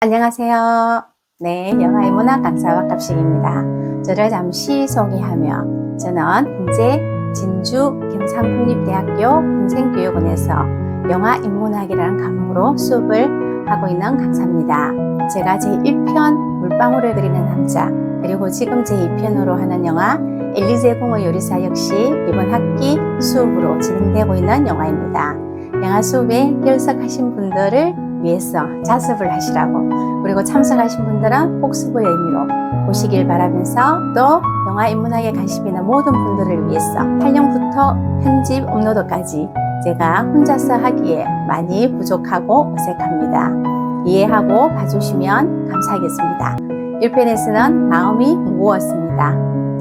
안녕하세요. 네, 영화의 문학 강사 박갑식입니다. 저를 잠시 소개하며 저는 현재 진주 경상국립대학교 평생교육원에서 영화 인문학이라는 과목으로 수업을 하고 있는 강사입니다. 제가 제1편 물방울을 그리는 남자 그리고 지금 제2편으로 하는 영화 엘리제 공의 요리사 역시 이번 학기 수업으로 진행되고 있는 영화입니다. 영화 수업에 결석하신 분들을 위해서 자습을 하시라고 그리고 참석하신 분들은 복습의 의미로 보시길 바라면서 또 영화 인문학에 관심 있는 모든 분들을 위해서 활용부터 편집 업로드까지 제가 혼자서 하기에 많이 부족하고 어색합니다. 이해하고 봐주시면 감사하겠습니다. 1편에서는 마음이 무거웠습니다.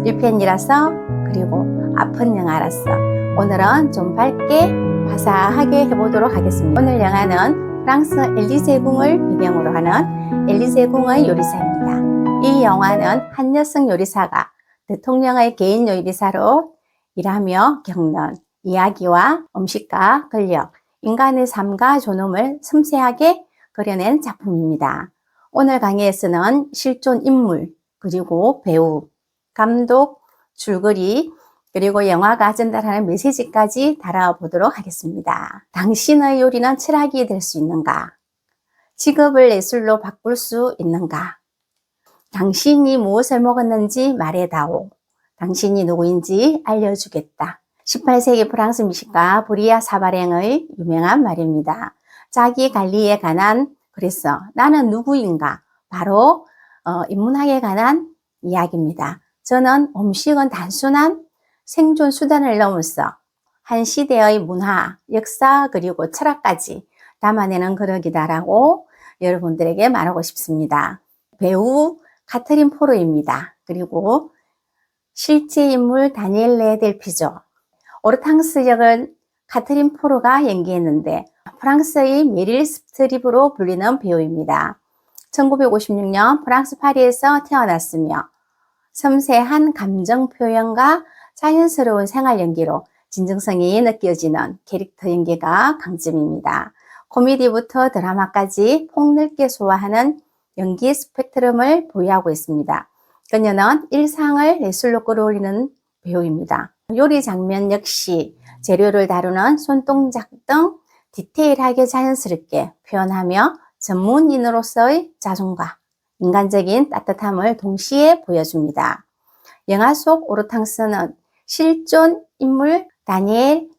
1편이라서 그리고 아픈 영화라서 오늘은 좀 밝게 화사하게 해보도록 하겠습니다. 오늘 영화는 프랑스 엘리제 궁을 배경으로 하는 엘리제 궁의 요리사입니다. 이 영화는 한 여성 요리사가 대통령의 개인 요리사로 일하며 겪는 이야기와 음식과 권력, 인간의 삶과 존엄을 섬세하게 그려낸 작품입니다. 오늘 강의에서는 실존 인물, 그리고 배우, 감독, 줄거리, 그리고 영화가 전달하는 메시지까지 다뤄보도록 하겠습니다. 당신의 요리는 철학이 될 수 있는가? 직업을 예술로 바꿀 수 있는가? 당신이 무엇을 먹었는지 말해다오. 당신이 누구인지 알려주겠다. 18세기 프랑스 미식가 보리아 사바랭의 유명한 말입니다. 자기 관리에 관한 그래서 나는 누구인가? 바로 어, 인문학에 관한 이야기입니다. 저는 음식은 단순한 생존 수단을 넘어서 한 시대의 문화, 역사 그리고 철학까지 담아내는 그릇이다라고 여러분들에게 말하고 싶습니다. 배우 카트린 포로입니다. 그리고 실제 인물 다니엘레 델피조, 오르탕스 역을 카트린 포로가 연기했는데 프랑스의 메릴 스트립으로 불리는 배우입니다. 1956년 프랑스 파리에서 태어났으며 섬세한 감정 표현과 자연스러운 생활 연기로 진정성이 느껴지는 캐릭터 연기가 강점입니다. 코미디부터 드라마까지 폭넓게 소화하는 연기 스펙트럼을 보유하고 있습니다. 그녀는 일상을 예술로 끌어올리는 배우입니다. 요리 장면 역시 재료를 다루는 손동작 등 디테일하게 자연스럽게 표현하며 전문인으로서의 자존감, 인간적인 따뜻함을 동시에 보여줍니다. 영화 속 오르탕스는 실존 인물 다니엘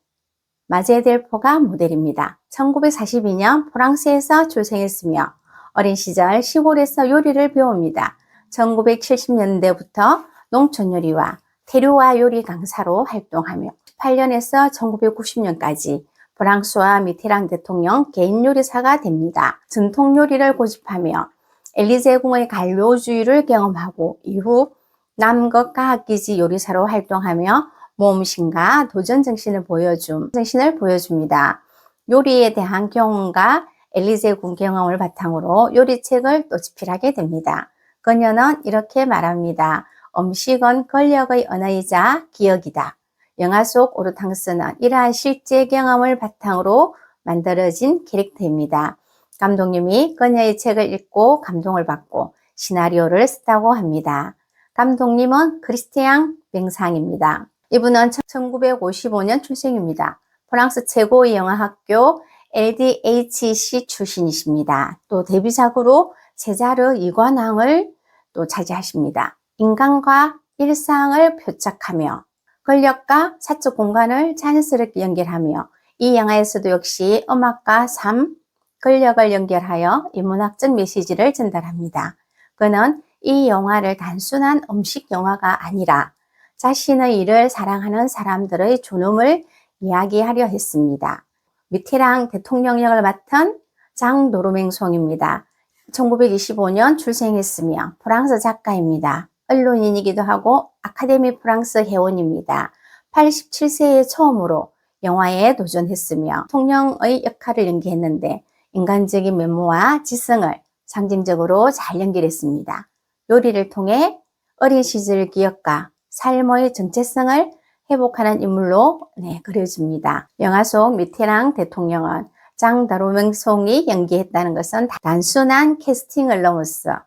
마제델포가 모델입니다. 1942년 프랑스에서 출생했으며 어린 시절 시골에서 요리를 배웁니다. 1970년대부터 농촌 요리와 태류와 요리 강사로 활동하며 18년에서 1990년까지 프랑스와 미테랑 대통령 개인 요리사가 됩니다. 전통 요리를 고집하며 엘리제궁의 갈료주의를 경험하고 이후 남극 과학기지 요리사로 활동하며 모험심과 도전 정신을 보여줌, 정신을 보여줍니다. 요리에 대한 경험과 엘리제궁 경험을 바탕으로 요리책을 또 집필하게 됩니다. 그녀는 이렇게 말합니다. 음식은 권력의 언어이자 기억이다. 영화 속 오르탕스는 이러한 실제 경험을 바탕으로 만들어진 캐릭터입니다. 감독님이 그녀의 책을 읽고 감동을 받고 시나리오를 썼다고 합니다. 감독님은 크리스티앙 뱅상입니다. 이분은 1955년 출생입니다. 프랑스 최고의 영화학교 LDHC 출신이십니다. 또 데뷔작으로 세자르 이관왕을 또 차지하십니다. 인간과 일상을 표착하며 권력과 사적 공간을 자연스럽게 연결하며 이 영화에서도 역시 음악과 삶, 권력을 연결하여 인문학적 메시지를 전달합니다. 그는 이 영화를 단순한 음식 영화가 아니라 자신의 일을 사랑하는 사람들의 존엄을 이야기하려 했습니다. 미테랑 대통령 역을 맡은 장 노르맹송입니다. 1925년 출생했으며 프랑스 작가입니다. 언론인이기도 하고 아카데미 프랑스 회원입니다. 87세에 처음으로 영화에 도전했으며 통령의 역할을 연기했는데 인간적인 면모와 지성을 상징적으로 잘 연기했습니다. 요리를 통해 어린 시절 기억과 삶의 전체성을 회복하는 인물로 네, 그려집니다. 영화 속 미테랑 대통령은 장 다로맹송이 연기했다는 것은 단순한 캐스팅을 넘어서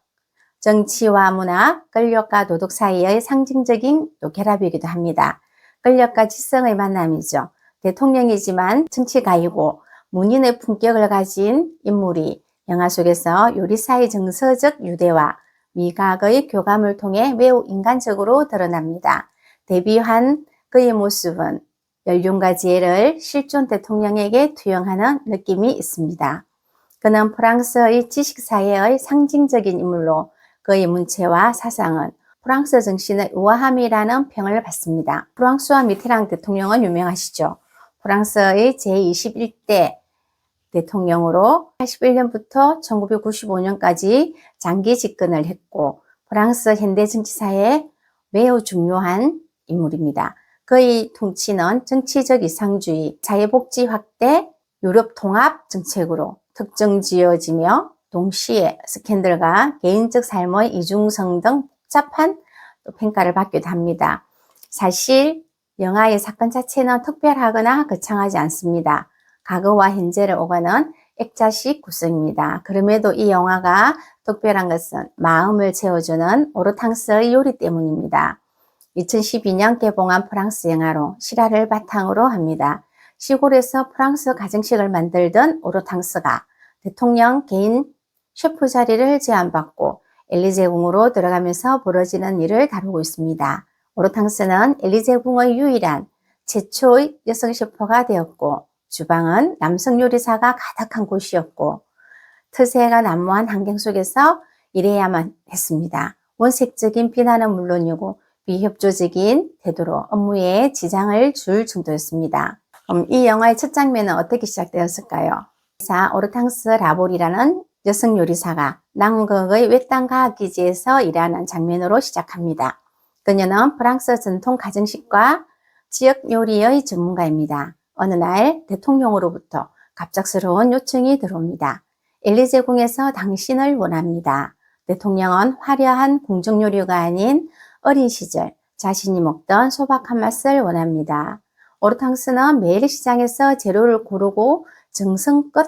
정치와 문화, 권력과 도덕 사이의 상징적인 또 결합이기도 합니다. 권력과 지성의 만남이죠. 대통령이지만 정치가이고 문인의 품격을 가진 인물이 영화 속에서 요리사의 정서적 유대와 미각의 교감을 통해 매우 인간적으로 드러납니다. 데뷔한 그의 모습은 연륜과 지혜를 실존 대통령에게 투영하는 느낌이 있습니다. 그는 프랑스의 지식사회의 상징적인 인물로 그의 문체와 사상은 프랑스 정신의 우아함이라는 평을 받습니다. 프랑스와 미테랑 대통령은 유명하시죠. 프랑스의 제21대 대통령으로 81년부터 1995년까지 장기 집권을 했고 프랑스 현대 정치사에 매우 중요한 인물입니다. 그의 통치는 정치적 이상주의, 사회복지 확대, 유럽 통합 정책으로 특정 지어지며 동시에 스캔들과 개인적 삶의 이중성 등 복잡한 평가를 받기도 합니다. 사실 영화의 사건 자체는 특별하거나 거창하지 않습니다. 과거와 현재를 오가는 액자식 구성입니다. 그럼에도 이 영화가 특별한 것은 마음을 채워주는 오르탕스의 요리 때문입니다. 2012년 개봉한 프랑스 영화로 실화를 바탕으로 합니다. 시골에서 프랑스 가정식을 만들던 오르탕스가 대통령 개인 셰프 자리를 제안받고 엘리제궁으로 들어가면서 벌어지는 일을 다루고 있습니다. 오르탕스는 엘리제궁의 유일한 최초의 여성 셰프가 되었고 주방은 남성 요리사가 가득한 곳이었고 트세가 난무한 환경 속에서 일해야만 했습니다. 원색적인 비난은 물론이고 비협조적인 태도로 업무에 지장을 줄 정도였습니다. 음, 이 영화의 첫 장면은 어떻게 시작되었을까요? 사 오르탕스 라볼이라는 여성 요리사가 남극의 외딴 과학 기지에서 일하는 장면으로 시작합니다. 그녀는 프랑스 전통 가정식과 지역 요리의 전문가입니다. 어느 날 대통령으로부터 갑작스러운 요청이 들어옵니다. 엘리제궁에서 당신을 원합니다. 대통령은 화려한 궁정요리가 아닌 어린 시절 자신이 먹던 소박한 맛을 원합니다. 오르탕스는 매일 시장에서 재료를 고르고 정성껏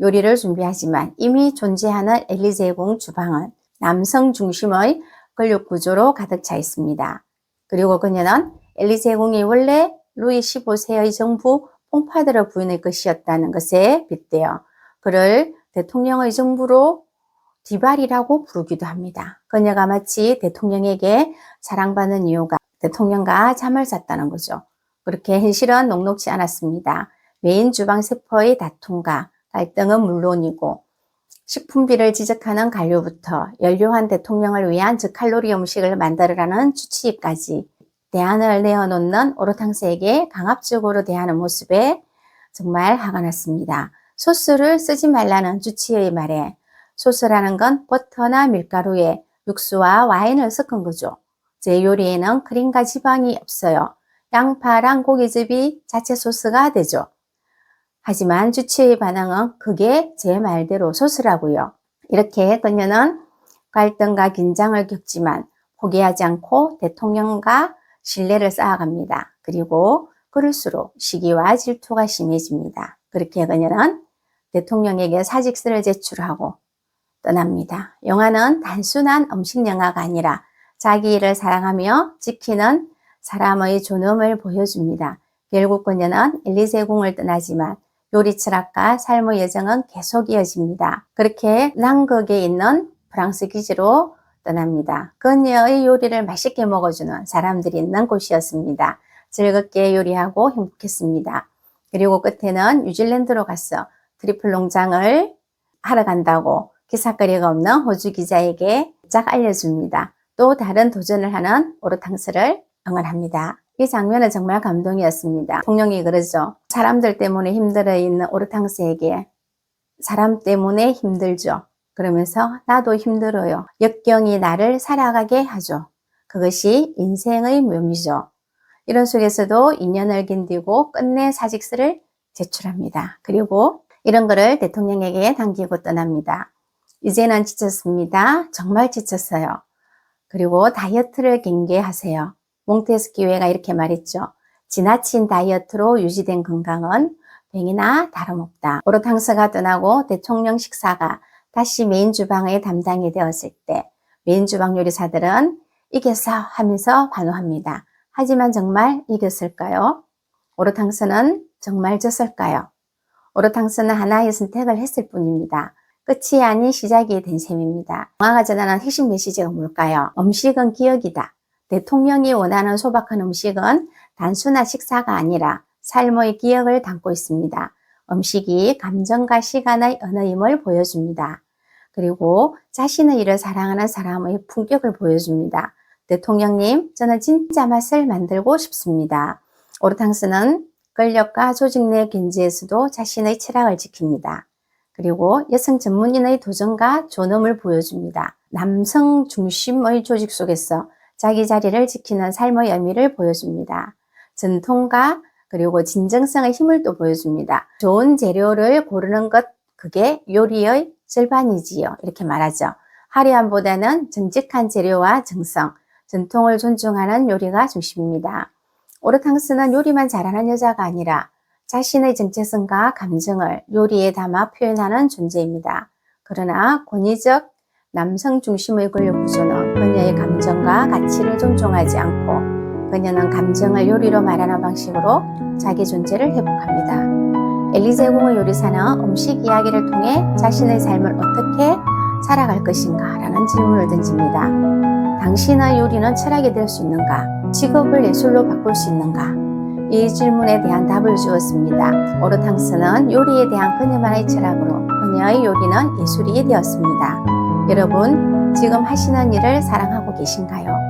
요리를 준비하지만 이미 존재하는 엘리제궁 주방은 남성 중심의 권력 구조로 가득 차 있습니다. 그리고 그녀는 엘리제궁이 원래 루이 15세의 정부 퐁파드르 부인의 것이었다는 것에 빗대어 그를 대통령의 정부로 디발이라고 부르기도 합니다. 그녀가 마치 대통령에게 사랑받는 이유가 대통령과 잠을 잤다는 거죠. 그렇게 현실은 녹록지 않았습니다. 메인 주방 세포의 다툼과 갈등은 물론이고 식품비를 지적하는 관료부터 연료한 대통령을 위한 저칼로리 음식을 만들으라는 주치의까지 대안을 내어놓는 오르탕스에게 강압적으로 대하는 모습에 정말 화가 났습니다. 소스를 쓰지 말라는 주치의 말에 소스라는 건 버터나 밀가루에 육수와 와인을 섞은 거죠. 제 요리에는 크림과 지방이 없어요. 양파랑 고기즙이 자체 소스가 되죠. 하지만 주치의 반응은 그게 제 말대로 소스라고요. 이렇게 그녀는 갈등과 긴장을 겪지만 포기하지 않고 대통령과 신뢰를 쌓아갑니다. 그리고 그럴수록 시기와 질투가 심해집니다. 그렇게 그녀는 대통령에게 사직서를 제출하고 떠납니다. 영화는 단순한 음식 영화가 아니라 자기 일을 사랑하며 지키는 사람의 존엄을 보여줍니다. 결국 그녀는 엘리세 궁을 떠나지만 요리 철학과 삶의 여정은 계속 이어집니다. 그렇게 남극에 있는 프랑스 기지로 떠납니다. 그녀의 요리를 맛있게 먹어주는 사람들이 있는 곳이었습니다. 즐겁게 요리하고 행복했습니다. 그리고 끝에는 뉴질랜드로 가서 트리플 농장을 하러 간다고 기사거리가 없는 호주 기자에게 짝 알려줍니다. 또 다른 도전을 하는 오르탕스를 응원합니다. 이 장면은 정말 감동이었습니다. 통령이 그러죠. 사람들 때문에 힘들어 있는 오르탕스에게 사람 때문에 힘들죠. 그러면서 나도 힘들어요. 역경이 나를 살아가게 하죠. 그것이 인생의 묘미죠. 이런 속에서도 인연을 견디고 끝내 사직서를 제출합니다. 그리고 이런 거를 대통령에게 당기고 떠납니다. 이제는 지쳤습니다. 정말 지쳤어요. 그리고 다이어트를 경계하세요. 몽테스키웨가 이렇게 말했죠. 지나친 다이어트로 유지된 건강은 명이나 다름없다. 오르탕스가 떠나고 대통령 식사가 다시 메인 주방의 담당이 되었을 때 메인 주방 요리사들은 이겼어 하면서 환호합니다. 하지만 정말 이겼을까요? 오르탕스는 정말 졌을까요? 오르탕스는 하나의 선택을 했을 뿐입니다. 끝이 아닌 시작이 된 셈입니다. 영화가 전하는 핵심 메시지가 뭘까요? 음식은 기억이다. 대통령이 원하는 소박한 음식은 단순한 식사가 아니라 삶의 기억을 담고 있습니다. 음식이 감정과 시간의 언어임을 보여줍니다. 그리고 자신의 일을 사랑하는 사람의 품격을 보여줍니다. 대통령님, 저는 진짜 맛을 만들고 싶습니다. 오르탕스는 권력과 조직 내 견제에서도 자신의 철학을 지킵니다. 그리고 여성 전문인의 도전과 존엄을 보여줍니다. 남성 중심의 조직 속에서 자기 자리를 지키는 삶의 의미를 보여줍니다. 전통과 그리고 진정성의 힘을 또 보여줍니다. 좋은 재료를 고르는 것, 그게 요리의 절반이지요. 이렇게 말하죠. 화려함보다는 정직한 재료와 정성, 전통을 존중하는 요리가 중심입니다. 오르탕스는 요리만 잘하는 여자가 아니라 자신의 정체성과 감정을 요리에 담아 표현하는 존재입니다. 그러나 권위적 남성 중심의 권력 구조는 그녀의 감정과 가치를 존중하지 않고 그녀는 감정을 요리로 말하는 방식으로 자기 존재를 회복합니다. 엘리제 공의 요리사는 음식 이야기를 통해 자신의 삶을 어떻게 살아갈 것인가 라는 질문을 던집니다. 당신의 요리는 철학이 될 수 있는가? 직업을 예술로 바꿀 수 있는가? 이 질문에 대한 답을 주었습니다. 오르탕스는 요리에 대한 그녀만의 철학으로 그녀의 요리는 예술이 되었습니다. 여러분, 지금 하시는 일을 사랑하고 계신가요?